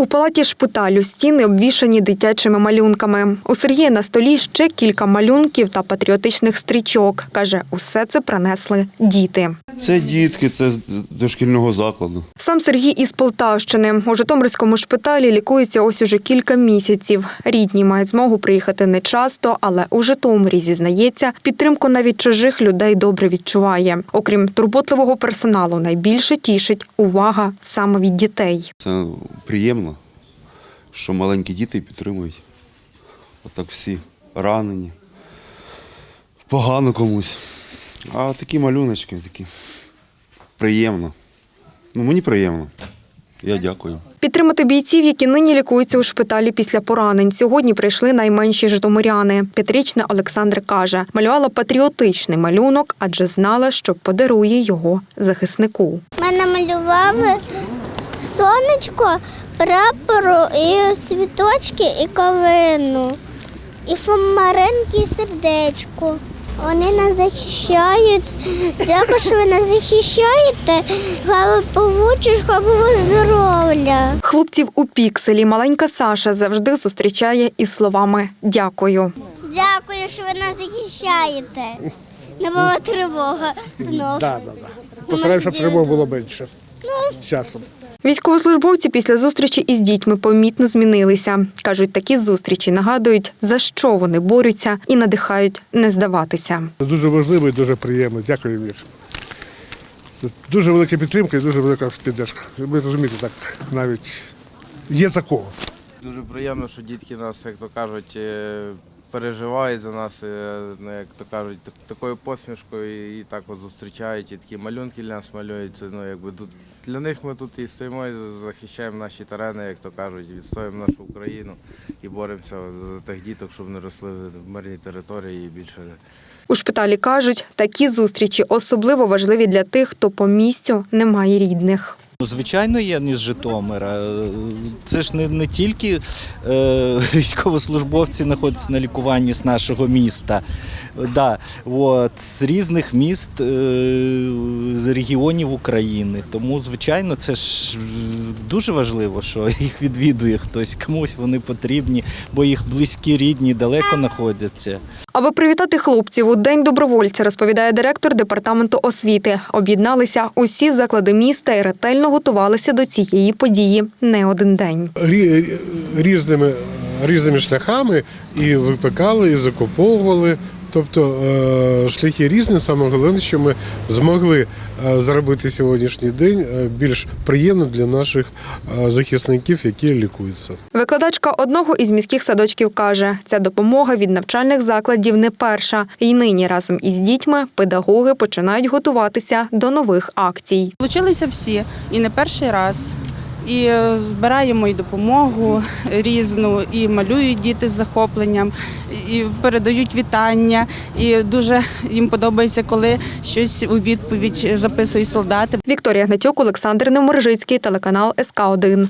У палаті шпиталю стіни обвішані дитячими малюнками. У Сергія на столі ще кілька малюнків та патріотичних стрічок. Каже, усе це принесли діти. Це дітки, це дошкільного закладу. Сам Сергій із Полтавщини. У Житомирському шпиталі лікується ось уже кілька місяців. Рідні мають змогу приїхати не часто, але у Житомирі зізнається, підтримку навіть чужих людей добре відчуває. Окрім турботливого персоналу, найбільше тішить увага саме від дітей. Це приємно, що маленькі діти підтримують. Отак всі ранені. Погано комусь. А такі малюночки такі. Приємно. Ну, мені приємно. Я дякую. Підтримати бійців, які нині лікуються у шпиталі після поранень. Сьогодні прийшли найменші житомиряни. П'ятирічна Олександр каже, малювала патріотичний малюнок, адже знала, що подарує його захиснику. Ми намалювали сонечко, прапору, і цвіточки, і калину, і фомаринки, і сердечко. Вони нас захищають. Дякую, що ви нас захищаєте. Хай хай вас здоров'я. Хлопців у пікселі маленька Саша завжди зустрічає із словами Дякую. Дякую, що ви нас захищаєте. Не була тривога знов. Так, так, так. Постараємося, щоб тривог було менше. З часом. Військовослужбовці після зустрічі із дітьми помітно змінилися. кажуть, такі зустрічі нагадують, за що вони борються і надихають не здаватися. Це дуже важливо і дуже приємно. Дякую їм. Це дуже велика підтримка і дуже велика підтримка. Ви розумієте, так навіть є за кого. Дуже приємно, що дітки нас, як то кажуть, е, переживають за нас, е, ну, як то кажуть, так- такою посмішкою і так от зустрічають, і такі малюнки для нас малюють. Це, ну, якби, тут- для них ми тут і стоїмо, і захищаємо наші терени, як то кажуть, відстоюємо нашу Україну і боремося за тих діток, щоб вони росли в мирній території і більше. У шпиталі кажуть, такі зустрічі особливо важливі для тих, хто по місцю не має рідних. Ну, Звичайно, не з Житомира. Е, Це ж не, не тільки е, військовослужбовці знаходяться на лікуванні з нашого міста. Да, от, з різних міст, е, регіонів України. Тому, звичайно, це ж дуже важливо, що їх відвідує хтось. Комусь вони потрібні, бо їх близькі, рідні далеко знаходяться. Аби привітати хлопців у день добровольця, розповідає директор департаменту освіти. Об'єдналися усі заклади міста і ретельно готувалися до цієї події не один день. Різними, різними шляхами і випекали, і закуповували. Тобто е, шляхи різні. Саме головне, що ми змогли е, зробити сьогоднішній день е, більш приємно для наших захисників, які лікуються. Викладачка одного із міських садочків каже, ця допомога від навчальних закладів не перша. І нині разом із дітьми педагоги починають готуватися до нових акцій. Долучилися всі і не перший раз. І е, збираємо і допомогу різну, і малюють діти з захопленням, і передають вітання. І дуже їм подобається, коли щось у відповідь записують солдати. Вікторія Гнатюк, Олександр Неморжицький, телеканал СК 1